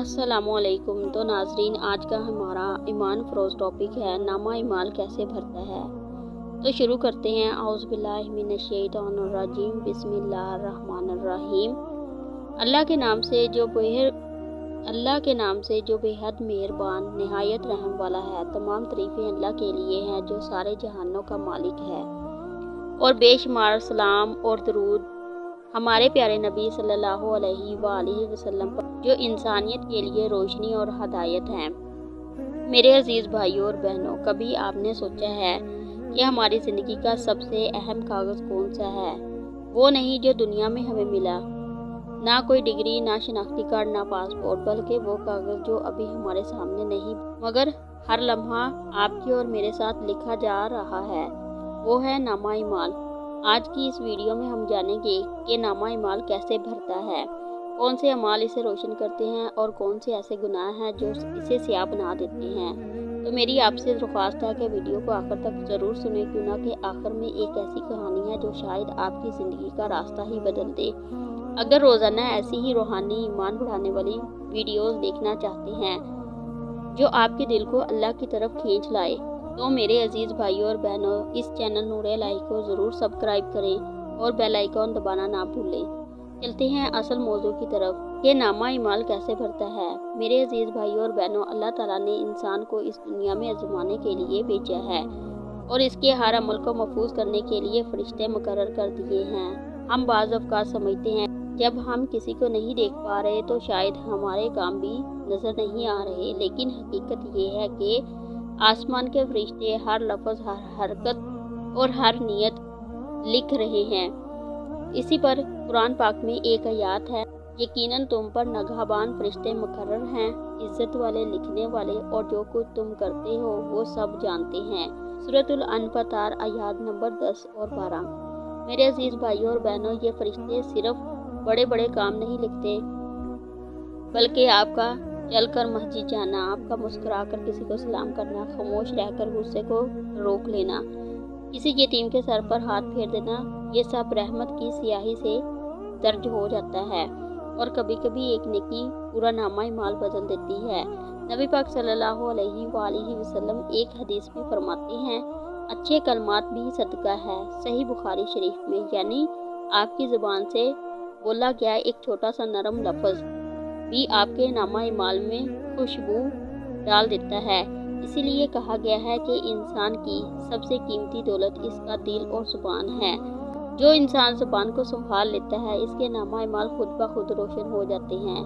السلام علیکم۔ تو ناظرین، آج کا ہمارا ایمان فروز ٹاپک ہے، نامہ ایمال کیسے بھرتا ہے؟ تو شروع کرتے ہیں۔ اعوذ باللہ من الشیطان الرجیم، بسم اللہ الرحمن الرحیم۔ اللہ کے نام سے جو بہر، اللہ کے نام سے جو بے حد مہربان، نہایت رحم والا ہے، تمام تعریفیں اللہ کے لیے ہیں جو سارے جہانوں کا مالک ہے۔ اور بے شمار سلام اور درود ہمارے پیارے نبی صلی اللہ علیہ وآلہ وسلم پر جو انسانیت کے لیے روشنی اور ہدایت ہیں۔ میرے عزیز بھائیوں اور بہنوں، کبھی آپ نے سوچا ہے کہ ہماری زندگی کا سب سے اہم کاغذ کون سا ہے؟ وہ نہیں جو دنیا میں ہمیں ملا۔ نہ کوئی ڈگری، نہ شناختی کارڈ، نہ پاسپورٹ، بلکہ وہ کاغذ جو ابھی ہمارے سامنے نہیں۔ مگر ہر لمحہ آپ کی اور میرے ساتھ لکھا جا رہا ہے۔ وہ ہے نامہ مال آج کی اس ویڈیو میں ہم جانیں گے کہ نامہ اعمال کیسے بھرتا ہے۔ کون سے اعمال اسے روشن کرتے ہیں اور کون سے ایسے گناہ ہیں جو اسے سیاہ بنا دیتے ہیں؟ تو میری آپ سے درخواست ہے کہ ویڈیو کو آخر تک ضرور سنیں، کیوں نہ کہ آخر میں ایک ایسی کہانی ہے جو شاید آپ کی زندگی کا راستہ ہی بدل دے۔ اگر روزانہ ایسی ہی روحانی ایمان بڑھانے والی ویڈیوز دیکھنا چاہتے ہیں جو آپ کے دل کو اللہ کی طرف کھینچ لائے، تو میرے عزیز بھائیوں اور بہنوں، اس چینل نور لائی کو ضرور سبسکرائب کریں اور بیل آئیکن دبانا نہ بھولیں۔ چلتے ہیں اصل موضوع کی طرف۔ یہ نامہ ایمال کیسے بھرتا ہے؟ میرے عزیز بھائیوں اور بہنوں، اللہ تعالیٰ نے انسان کو اس دنیا میں ازمانے کے لیے بھیجا ہے اور اس کے ہر عمل کو محفوظ کرنے کے لیے فرشتے مقرر کر دیے ہیں۔ ہم بعض افکار سمجھتے ہیں، جب ہم کسی کو نہیں دیکھ پا رہے تو شاید ہمارے کام بھی نظر نہیں آ رہے۔ لیکن حقیقت یہ ہے کہ آسمان کے فرشتے ہر لفظ، ہر حرکت اور ہر نیت لکھ رہے ہیں۔ اسی پر قرآن پاک میں ایک آیات ہے، یقیناً تم پر نگہبان فرشتے مقرر ہیں، عزت والے لکھنے والے اور جو کچھ تم کرتے ہو، وہ سب جانتے ہیں۔ صورت الانفطار آیات نمبر دس اور بارہ۔ میرے عزیز بھائیوں اور بہنوں، یہ فرشتے صرف بڑے بڑے کام نہیں لکھتے، بلکہ آپ کا چل کر مسجد جانا، آپ کا مسکرا کر کسی کو سلام کرنا، خاموش رہ کر غصے کو روک لینا کسی یتیم کے سر پر ہاتھ پھیر دینا، یہ سب رحمت کی سیاہی سے درج ہو جاتا ہے۔ اور کبھی کبھی ایک نکی پورا نامہ مال بدل دیتی ہے۔ نبی پاک صلی اللہ علیہ وآلہ وسلم ایک حدیث میں فرماتے ہیں، اچھے کلمات بھی صدقہ ہے، صحیح بخاری شریف میں یعنی آپ کی زبان سے بولا گیا ایک چھوٹا سا نرم لفظ بھی آپ کے نامہ اعمال میں خوشبو ڈال دیتا ہے۔ اسی لیے کہا گیا ہے کہ انسان کی سب سے قیمتی دولت اس کا دل اور زبان ہے۔ جو انسان زبان کو سنبھال لیتا ہے، اس کے نامہ اعمال خود بخود روشن ہو جاتے ہیں۔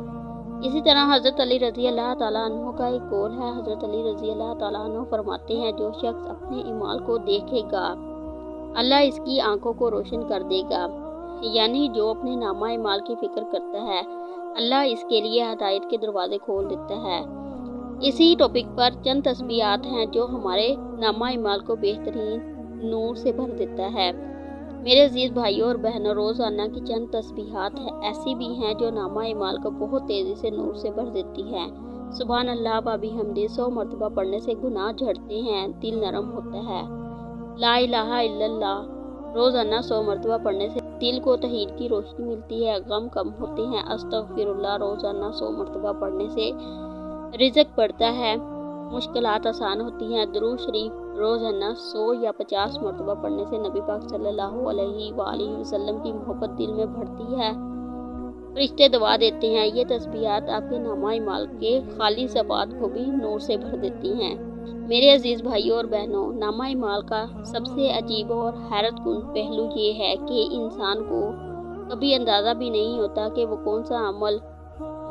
اسی طرح حضرت علی رضی اللہ تعالیٰ عنہ کا ایک قول ہے۔ حضرت علی رضی اللہ تعالیٰ عنہ فرماتے ہیں، جو شخص اپنے اعمال کو دیکھے گا، اللہ اس کی آنکھوں کو روشن کر دے گا۔ یعنی جو اپنے نامہ اعمال کی فکر کرتا ہے، اللہ اس کے لیے ہدایت کے دروازے کھول دیتا ہے۔ اسی ٹاپک پر چند تسبیحات ہیں جو ہمارے نامہ اعمال کو بہترین نور سے بھر دیتا ہے۔ میرے عزیز بھائیوں اور بہنوں، روزانہ کی چند تسبیحات ایسی بھی ہیں جو نامہ اعمال کو بہت تیزی سے نور سے بھر دیتی ہیں۔ سبحان اللہ، بابی حمدی، سو مرتبہ پڑھنے سے گناہ جھڑتے ہیں، دل نرم ہوتا ہے۔ لا الہ الا اللہ، روزانہ سو مرتبہ پڑھنے سے دل کو تحید کی روشنی ملتی ہے، غم کم ہوتے ہیں۔ استغفر اللہ، روزانہ سو مرتبہ پڑھنے سے رزق بڑھتا ہے۔ مشکلات آسان ہوتی ہیں۔ درو شریف روزانہ سو یا پچاس مرتبہ پڑھنے سے نبی پاک صلی اللہ علیہ وآلہ وسلم کی محبت دل میں بڑھتی ہے۔ رشتے دعا دیتے ہیں۔ یہ تسبیحات آپ کے نامہ مال کے خالی صفات کو بھی نور سے بھر دیتی ہیں۔ میرے عزیز بھائیوں اور بہنوں، نامہ مال کا سب سے عجیب اور حیرت کن پہلو یہ ہے کہ انسان کو کبھی اندازہ بھی نہیں ہوتا کہ وہ کون سا عمل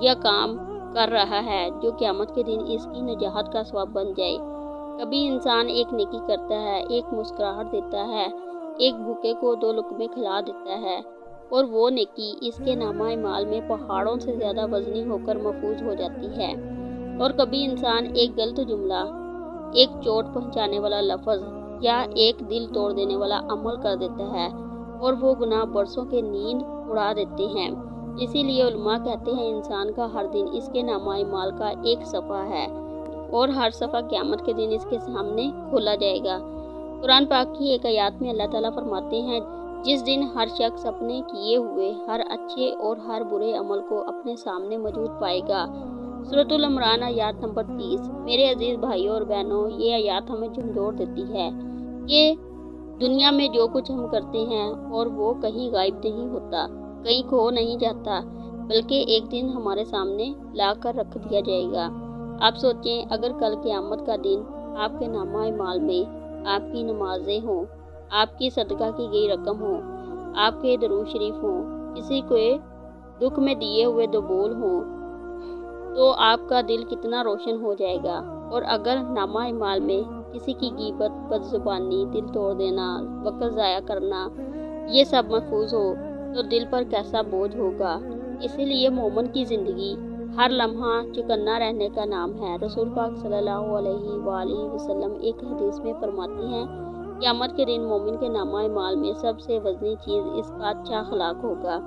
یا کام کر رہا ہے جو قیامت کے دن اس کی نجاحت کا سواب بن جائے۔ کبھی انسان ایک نکی کرتا ہے، ایک مسکراہٹ دیتا ہے، ایک بھوکے کو دو لقمے کھلا دیتا ہے اور وہ نکی اس کے نامہ مال میں پہاڑوں سے زیادہ وزنی ہو کر محفوظ ہو جاتی ہے۔ اور کبھی انسان ایک غلط جملہ، ایک چوٹ پہنچانے والا لفظ یا ایک دل توڑ دینے والا عمل کر دیتا ہے اور وہ گناہ برسوں کے نیند اڑا دیتے ہیں۔ اسی لیے علماء کہتے ہیں انسان کا ہر دن اس کے نامہ مال کا ایک صفحہ ہے اور ہر صفحہ قیامت کے دن اس کے سامنے کھولا جائے گا۔ قرآن پاک کی ایک آیات میں اللہ تعالیٰ فرماتے ہیں، جس دن ہر شخص اپنے کیے ہوئے ہر اچھے اور ہر برے عمل کو اپنے سامنے موجود پائے گا۔ صورت العمران آیات نمبر تیس، میرے عزیز بھائیوں اور بہنوں، یہ آیات ہمیں جھنجھوڑ دیتی ہے۔ کہ دنیا میں جو کچھ ہم کرتے ہیں اور وہ کہیں غائب نہیں ہوتا۔ کہیں کھو نہیں جاتا، بلکہ ایک دن ہمارے سامنے لا کر رکھ دیا جائے گا۔ آپ سوچیں، اگر کل قیامت کا دن آپ کے نامہ مال میں آپ کی نمازیں ہوں، آپ کی صدقہ کی گئی رقم ہو آپ کے درو شریف ہوں، کسی کو دکھ میں دیے ہوئے دو بول ہوں، تو آپ کا دل کتنا روشن ہو جائے گا۔ اور اگر نامہ اعمال میں کسی کی گیبت بد زبانی دل توڑ دینا، وقت ضائع کرنا، یہ سب محفوظ ہو تو دل پر کیسا بوجھ ہوگا؟ اسی لیے مومن کی زندگی ہر لمحہ چکنا رہنے کا نام ہے۔ رسول پاک صلی اللہ علیہ وآلہ وسلم ایک حدیث میں فرماتی ہیں، قیامت کے دن مومن کے نامہ اعمال میں سب سے وزنی چیز اس کا اچھا اخلاق ہوگا۔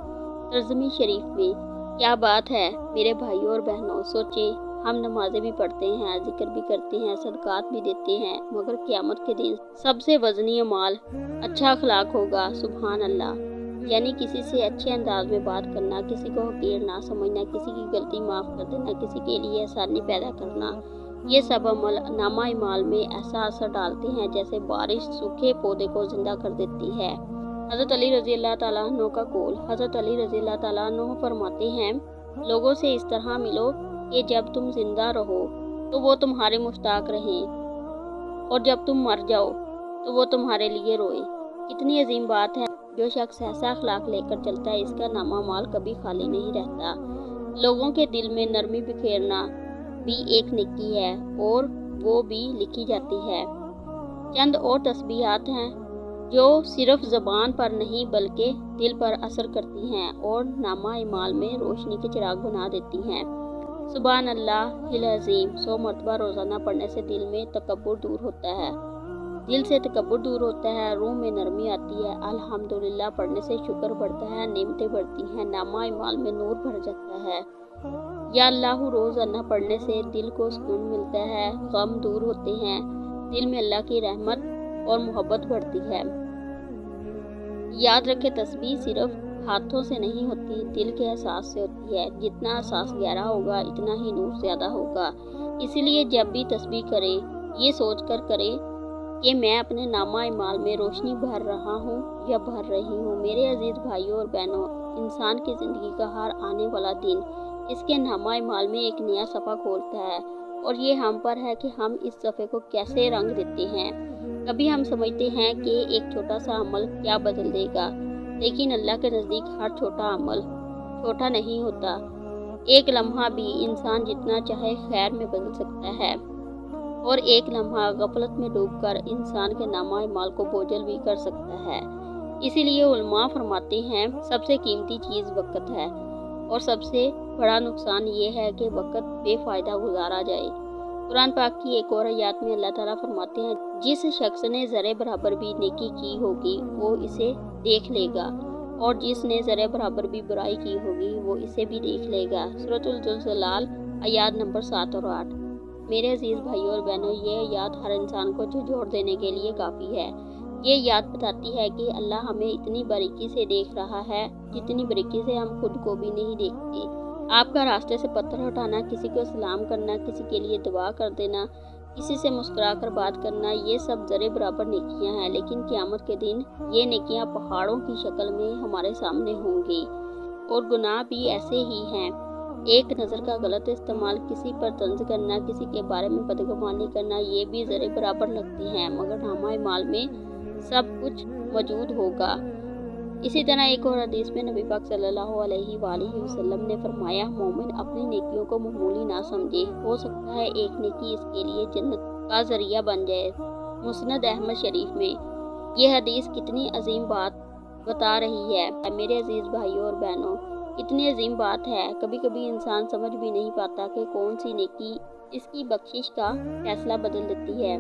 ترزمی شریف میں، کیا بات ہے؟ میرے بھائیوں اور بہنوں سوچیں ہم نمازیں بھی پڑھتے ہیں، ذکر بھی کرتے ہیں، صدقات بھی دیتے ہیں، مگر قیامت کے دن سب سے وزنی مال اچھا اخلاق ہوگا۔ سبحان اللہ۔ یعنی کسی سے اچھے انداز میں بات کرنا، کسی کو حقیر نہ سمجھنا، کسی کی غلطی معاف کر دینا، کسی کے لیے آسانی پیدا کرنا۔ یہ سب عمل نامہ اعمال میں ایسا اثر ڈالتے ہیں جیسے بارش سوکھے پودے کو زندہ کر دیتی ہے۔ حضرت علی رضی اللہ تعالیٰ عنہ کا قول۔ حضرت علی رضی اللہ تعالیٰ عنہ فرماتے ہیں، لوگوں سے اس طرح ملو کہ جب تم زندہ رہو تو وہ تمہارے مشتاق رہیں، اور جب تم مر جاؤ تو وہ تمہارے لیے روئے کتنی عظیم بات ہے۔ جو شخص ایسا اخلاق لے کر چلتا ہے، اس کا نامہ مال کبھی خالی نہیں رہتا۔ لوگوں کے دل میں نرمی بکھیرنا بھی ایک نکی ہے، اور وہ بھی لکھی جاتی ہے۔ چند اور تسبیحات ہیں جو صرف زبان پر نہیں بلکہ دل پر اثر کرتی ہیں اور نامہ اعمال میں روشنی کے چراغ بنا دیتی ہیں۔ سبحان اللہ العظیم سو مرتبہ روزانہ پڑھنے سے دل میں تکبر دور ہوتا ہے۔ دل سے تکبر دور ہوتا ہے، روح میں نرمی آتی ہے۔ الحمدللہ، پڑھنے سے شکر بڑھتا ہے، نعمتیں بڑھتی ہیں، نامہ اعمال میں نور بھر جاتا ہے۔ یا اللہ روزانہ پڑھنے سے دل کو سکون ملتا ہے، غم دور ہوتے ہیں۔ دل میں اللہ کی رحمت اور محبت بڑھتی ہے۔ یاد رکھے تسبیح صرف ہاتھوں سے نہیں ہوتی، دل کے احساس سے ہوتی ہے۔ جتنا احساس گہرا ہوگا، اتنا ہی نور زیادہ ہوگا۔ اسی لیے جب بھی تسبیح کرے یہ سوچ کر کرے کہ میں اپنے نامہ اعمال میں روشنی بھر رہا ہوں یا بھر رہی ہوں۔ میرے عزیز بھائیوں اور بہنوں، انسان کی زندگی کا ہر آنے والا دن اس کے نامہ اعمال میں ایک نیا صفحہ کھولتا ہے اور یہ ہم پر ہے کہ ہم اس صفحے کو کیسے رنگ دیتے ہیں۔ کبھی ہم سمجھتے ہیں کہ ایک چھوٹا سا عمل کیا بدل دے گا، لیکن اللہ کے نزدیک ہر چھوٹا عمل چھوٹا نہیں ہوتا۔ ایک لمحہ بھی انسان جتنا چاہے خیر میں بدل سکتا ہے۔ اور ایک لمحہ غفلت میں ڈوب کر انسان کے نامہ اعمال کو بوجھل بھی کر سکتا ہے۔ اسی لیے علماء فرماتے ہیں، سب سے قیمتی چیز وقت ہے۔ اور سب سے بڑا نقصان یہ ہے کہ وقت بے فائدہ گزارا جائے۔ قرآن پاک کی ایک اور آیات میں اللہ تعالیٰ فرماتے ہیں، جس شخص نے ذرے برابر بھی نیکی کی ہوگی، وہ اسے دیکھ لے گا۔ اور جس نے ذرے برابر بھی برائی کی ہوگی، وہ اسے بھی دیکھ لے گا۔ صورت الجلال آیات نمبر سات اور آٹھ۔ میرے عزیز بھائیوں اور بہنوں، یہ یاد ہر انسان کو جھجھوڑ دینے کے لیے کافی ہے۔ یہ یاد بتاتی ہے کہ اللہ ہمیں اتنی باریکی سے دیکھ رہا ہے، جتنی باریکی سے ہم خود کو بھی نہیں دیکھتے۔ آپ کا راستے سے پتھر اٹھانا کسی کو سلام کرنا، کسی کے لیے دعا کر دینا، کسی سے مسکرا کر بات کرنا، یہ سب ذرے برابر نیکیاں ہیں، لیکن قیامت کے دن یہ نیکیاں پہاڑوں کی شکل میں ہمارے سامنے ہوں گی۔ اور گناہ بھی ایسے ہی ہیں۔ ایک نظر کا غلط استعمال کسی پر طنز کرنا، کسی کے بارے میں بدگمانی کرنا، یہ بھی ذرے برابر لگتی ہیں مگر نامہ مال میں سب کچھ موجود ہوگا۔ اسی طرح ایک اور حدیث میں نبی پاک صلی اللہ علیہ وآلہ وسلم نے فرمایا، مومن اپنی نیکیوں کو معمولی نہ سمجھے۔ ہو سکتا ہے ایک نیکی اس کے لیے جنت کا ذریعہ بن جائے۔ مسند احمد شریف میں یہ حدیث کتنی عظیم بات بتا رہی ہے۔ میرے عزیز بھائیوں اور بہنوں اتنی عظیم بات ہے۔ کبھی کبھی انسان سمجھ بھی نہیں پاتا کہ کون سی نیکی اس کی بخشش کا فیصلہ بدل دیتی ہے۔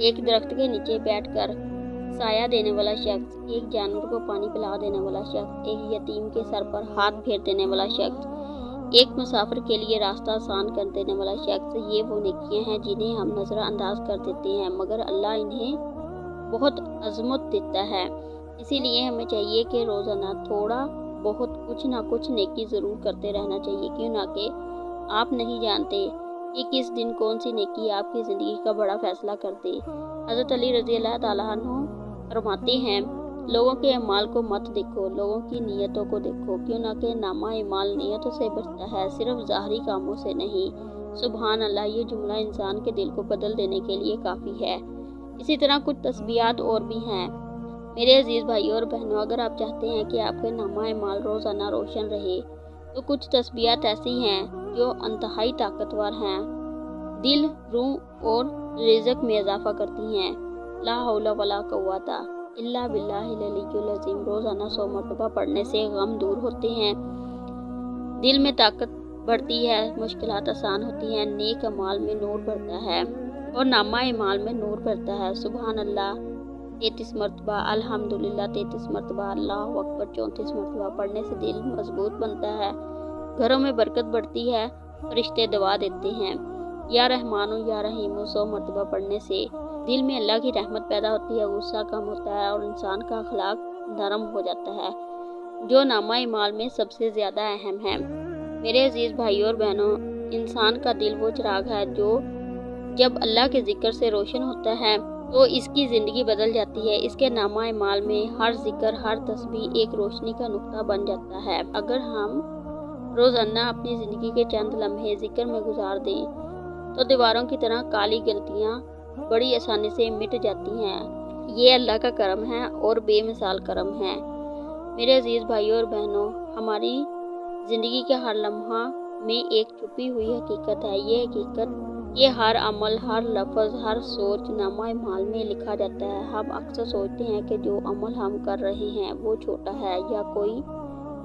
ایک درخت کے نیچے بیٹھ کر سایہ دینے والا شخص، ایک جانور کو پانی پلا دینے والا شخص، ایک یتیم کے سر پر ہاتھ پھیر دینے والا شخص، ایک مسافر کے لیے راستہ آسان کر دینے والا شخص، یہ وہ نیکیاں ہیں جنہیں ہم نظر انداز کر دیتے ہیں۔ مگر اللہ انہیں بہت عظمت دیتا ہے۔ اسی لیے ہمیں چاہیے کہ روزانہ تھوڑا بہت کچھ نہ کچھ نیکی ضرور کرتے رہنا چاہیے، کیوں نہ کہ آپ نہیں جانتے کہ کس دن کون سی نیکی آپ کی زندگی کا بڑا فیصلہ کر دے حضرت علی رضی اللہ تعالیٰ عنہ فرماتے ہیں، لوگوں کے اعمال کو مت دیکھو، لوگوں کی نیتوں کو دیکھو، کیوں نہ کہ نامہ اعمال نیتوں سے بڑھتا ہے، صرف ظاہری کاموں سے نہیں۔ سبحان اللہ، یہ جملہ انسان کے دل کو بدل دینے کے لیے کافی ہے۔ اسی طرح کچھ تسبیحات اور بھی ہیں۔ میرے عزیز بھائیوں اور بہنوں، اگر آپ چاہتے ہیں کہ آپ کے نامہ اعمال روزانہ روشن رہے، تو کچھ تسبیحات ایسی ہیں جو انتہائی طاقتور ہیں۔ دل، روح اور رزق میں اضافہ کرتی ہیں۔ لا حول ولا قوت اللہ باللہ العلی العظیم۔ روزانہ سو مرتبہ پڑھنے سے غم دور ہوتے ہیں۔ دل میں طاقت بڑھتی ہے، مشکلات آسان ہوتی ہیں۔ نیک امال میں نور بڑھتا ہے اور نامہ امال میں نور بڑھتا ہے۔ سبحان اللہ۔ تینتیس مرتبہ، الحمدللہ، تینتیس مرتبہ، اللہ اکبر، چونتیس مرتبہ پڑھنے سے دل مضبوط بنتا ہے، گھروں میں برکت بڑھتی ہے، رشتے دعا دیتے ہیں۔ یا رحمانو، یا رحیم سو مرتبہ پڑھنے سے دل میں اللہ کی رحمت پیدا ہوتی ہے، غصہ کم ہوتا ہے اور انسان کا اخلاق نرم ہو جاتا ہے، جو نامہ اعمال میں سب سے زیادہ اہم ہے۔ میرے عزیز بھائیوں اور بہنوں، انسان کا دل وہ چراغ ہے جو جب اللہ کے ذکر سے روشن ہوتا ہے تو اس کی زندگی بدل جاتی ہے۔ اس کے نامہ اعمال میں ہر ذکر، ہر تسبیح ایک روشنی کا نقطہ بن جاتا ہے۔ اگر ہم روزانہ اپنی زندگی کے چند لمحے ذکر میں گزار دیں تو دیواروں کی طرح کالی غلطیاں بڑی آسانی سے مٹ جاتی ہیں۔ یہ اللہ کا کرم ہے اور بے مثال کرم ہے۔ میرے عزیز بھائیوں اور بہنوں، ہماری زندگی کے ہر لمحہ میں ایک چھپی ہوئی حقیقت ہے۔ یہ حقیقت یہ ہر عمل، ہر لفظ، ہر سوچ نامہ مال میں لکھا جاتا ہے۔ ہم اکثر سوچتے ہیں کہ جو عمل ہم کر رہے ہیں وہ چھوٹا ہے یا کوئی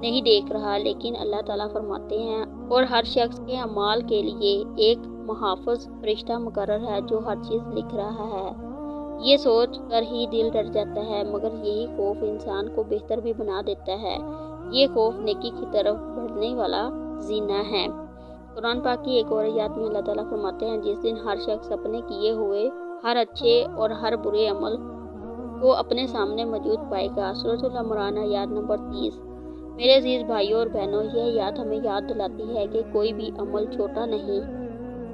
نہیں دیکھ رہا، لیکن اللہ تعالیٰ فرماتے ہیں، اور ہر شخص کے عمال کے لیے ایک محافظ فرشتہ مقرر ہے جو ہر چیز لکھ رہا ہے۔ یہ سوچ کر ہی دل ڈر جاتا ہے، مگر یہی خوف انسان کو بہتر بھی بنا دیتا ہے۔ یہ خوف نیکی کی طرف بڑھنے والا زینہ ہے۔ قرآن پاک کی ایک اور یاد میں اللہ تعالیٰ فرماتے ہیں، جس دن ہر شخص اپنے کیے ہوئے ہر اچھے اور ہر برے عمل کو اپنے سامنے موجود پائے گا۔ صورت العمرانہ یاد نمبر تیس۔ میرے عزیز بھائیوں اور بہنوں، یہ یاد ہمیں یاد دلاتی ہے کہ کوئی بھی عمل چھوٹا نہیں،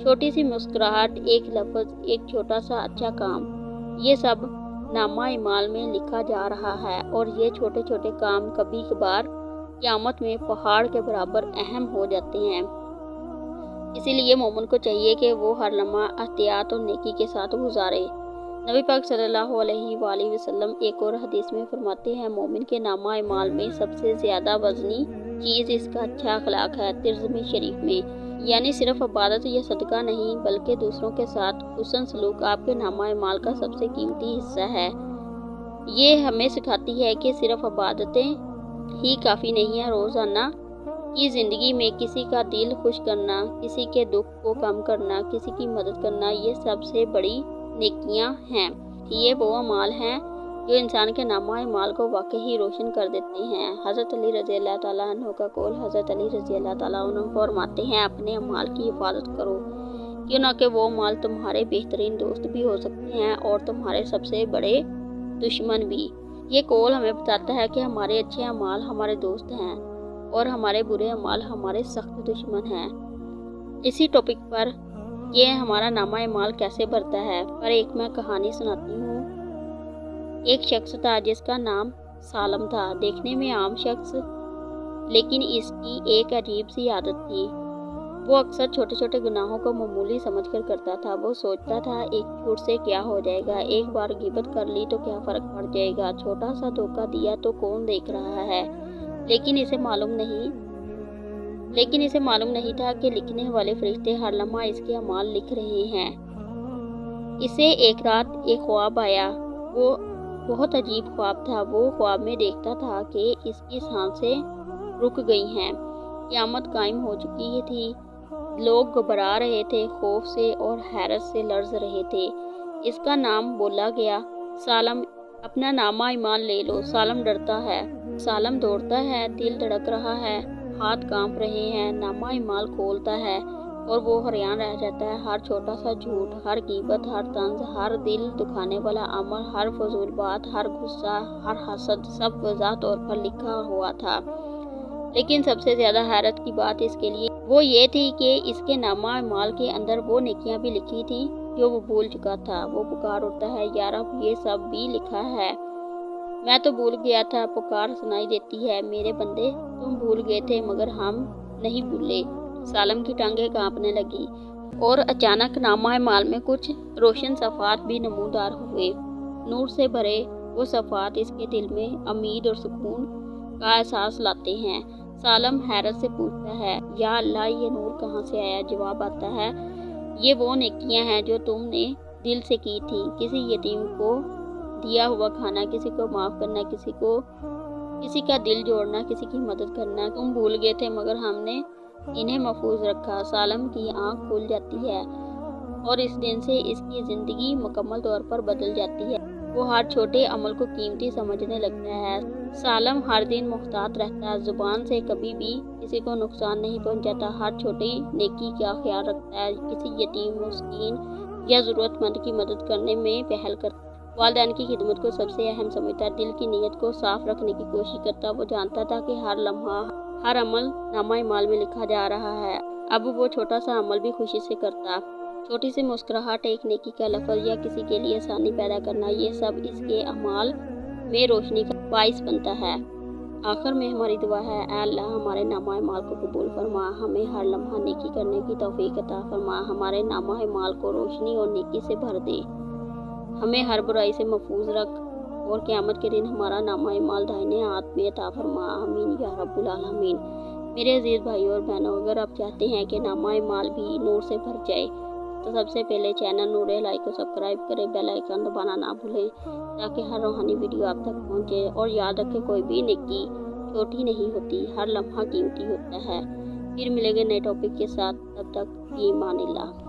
چھوٹی سی مسکراہٹ، ایک لفظ، ایک چھوٹا سا اچھا کام، یہ سب نامہ اعمال میں لکھا جا رہا ہے اور یہ چھوٹے چھوٹے کام کبھی کبھار قیامت میں پہاڑ کے برابر اہم ہو جاتے ہیں۔ اسی لیے مومن کو چاہیے کہ وہ ہر لمحہ احتیاط اور نیکی کے ساتھ گزارے۔ نبی پاک صلی اللہ علیہ وآلہ وسلم ایک اور حدیث میں فرماتے ہیں، مومن کے نامہ اعمال میں سب سے زیادہ وزنی چیز اس کا اچھا اخلاق ہے ترزمی شریف میں۔ یعنی صرف عبادت یا صدقہ نہیں، بلکہ دوسروں کے ساتھ حسن سلوک آپ کے نامہ مال کا سب سے قیمتی حصہ ہے۔ یہ ہمیں سکھاتی ہے کہ صرف عبادتیں ہی کافی نہیں ہیں، روزانہ کی زندگی میں کسی کا دل خوش کرنا، کسی کے دکھ کو کم کرنا، کسی کی مدد کرنا، یہ سب سے بڑی نیکیاں ہیں۔ یہ وہ مال ہیں جو انسان کے نامہ مال کو واقعی روشن کر دیتے ہیں۔ حضرت علی رضی اللہ تعالیٰ عنہ کا قول، حضرت علی رضی اللہ تعالیٰ عنہ فرماتے ہیں، اپنے مال کی حفاظت کرو۔ کیوں نہ کہ وہ مال تمہارے بہترین دوست بھی ہو سکتے ہیں اور تمہارے سب سے بڑے دشمن بھی۔ یہ قول ہمیں بتاتا ہے کہ ہمارے اچھے اعمال ہمارے دوست ہیں۔ اور ہمارے برے اعمال ہمارے سخت دشمن ہیں۔ اسی ٹاپک پر یہ ہمارا نامہ اعمال کیسے بھرتا ہے، پر ایک میں کہانی سناتی ہوں۔ ایک شخص تھا جس کا نام سالم تھا۔ دیکھنے میں عام شخص، لیکن اس کی ایک عجیب سی عادت تھی۔ وہ اکثر چھوٹے چھوٹے گناہوں کو معمولی سمجھ کر کرتا تھا۔ وہ سوچتا تھا، ایک جھوٹ سے کیا ہو جائے گا؟ ایک بار غیبت کر لی تو کیا فرق پڑ جائے گا؟ چھوٹا سا دھوکہ دیا تو کون دیکھ رہا ہے؟ لیکن اسے معلوم نہیں۔ لیکن اسے معلوم نہیں تھا کہ لکھنے والے فرشتے ہر لمحہ اس کے اعمال لکھ رہے ہیں۔ اسے ایک رات ایک خواب آیا۔ وہ بہت عجیب خواب تھا۔ وہ خواب میں دیکھتا تھا کہ اس کی سانسیں رک گئی ہیں۔ قیامت قائم ہو چکی تھی۔ لوگ گھبرا رہے تھے، خوف سے اور حیرت سے لرز رہے تھے۔ اس کا نام بولا گیا۔ سالم، اپنا نامہ ایمان لے لو۔ سالم ڈرتا ہے۔ سالم دوڑتا ہے دل دھڑک رہا ہے، ہاتھ کانپ رہے ہیں، نامہ ایمال کھولتا ہے اور وہ حریان رہ جاتا ہے۔ ہر چھوٹا سا جھوٹ، ہر قیبت ہر طنز، ہر دل دکھانے والا عمل، ہر فضول بات، ہر غصہ، ہر حسد، سب واضح طور پر لکھا ہوا تھا۔ لیکن سب سے زیادہ حیرت کی بات اس کے لیے وہ یہ تھی کہ اس کے نامہ مال کے اندر وہ نیکیاں بھی لکھی تھیں جو وہ بھول چکا تھا۔ وہ پکار اٹھتا ہے یار اب یہ سب بھی لکھا ہے۔ میں تو بھول گیا تھا، پکار سنائی دیتی ہے، میرے بندے، تم بھول گئے تھے مگر ہم نہیں بھولے۔ سالم کی ٹانگیں کانپنے لگی اور اچانک نامہ مال میں کچھ روشن صفات بھی نمودار ہوئے۔ نور سے بھرے وہ صفات اس کے دل میں امید اور سکون کا احساس لاتے ہیں۔ سالم حیرت سے پوچھتا ہے، یا اللہ، یہ نور کہاں سے آیا؟ جواب آتا ہے، یہ وہ نیکیاں ہیں جو تم نے دل سے کی تھی کسی یتیم کو دیا ہوا کھانا، کسی کو معاف کرنا، کسی کو کسی کا دل جوڑنا، کسی کی مدد کرنا۔ تم بھول گئے تھے، مگر ہم نے انہیں محفوظ رکھا۔ سالم کی آنکھ کھل جاتی ہے اور اس دن سے اس کی زندگی مکمل طور پر بدل جاتی ہے۔ وہ ہر چھوٹے عمل کو قیمتی سمجھنے لگتا ہے۔ سالم ہر دن محتاط رہتا ہے۔ زبان سے کبھی بھی کسی کو نقصان نہیں پہنچاتا۔ ہر چھوٹی نیکی کا خیال رکھتا ہے۔ کسی یتیم، مسکین یا ضرورت مند کی مدد کرنے میں پہل کرتا والدین کی خدمت کو سب سے اہم سمجھتا دل کی نیت کو صاف رکھنے کی کوشش کرتا وہ جانتا تھا کہ ہر لمحہ، ہر عمل نامہ مال میں لکھا جا رہا ہے۔ اب وہ چھوٹا سا عمل بھی خوشی سے کرتا چھوٹی سی مسکراہٹ ایک نیکی کا لفظ یا کسی کے لیے آسانی پیدا کرنا، یہ سب اس کے اعمال میں روشنی کا باعث بنتا ہے۔ آخر میں ہماری دعا ہے، اے اللہ، ہمارے نامہ مال کو قبول فرما۔ ہمیں ہر لمحہ نیکی کرنے کی توفیق عطا فرما۔ ہمارے نامہ مال کو روشنی اور نیکی سے بھر دے۔ ہمیں ہر برائی سے محفوظ رکھ اور قیامت کے دن ہمارا نامہ مال دائنے ہاتھ میں عطا فرما امین یا رب العالمین۔ میرے عزیز بھائیوں اور بہنوں، اگر آپ چاہتے ہیں کہ نامہ مال بھی نور سے بھر جائے، تو سب سے پہلے چینل نور لائک کو سبسکرائب کریں، بیل آئیکن دبانا نہ بھولیں، تاکہ ہر روحانی ویڈیو آپ تک پہنچے اور یاد رکھیں کوئی بھی نکی چھوٹی نہیں ہوتی، ہر لمحہ قیمتی ہوتا ہے۔ پھر ملیں گے نئے ٹاپک کے ساتھ، تب تک، ایمان اللہ۔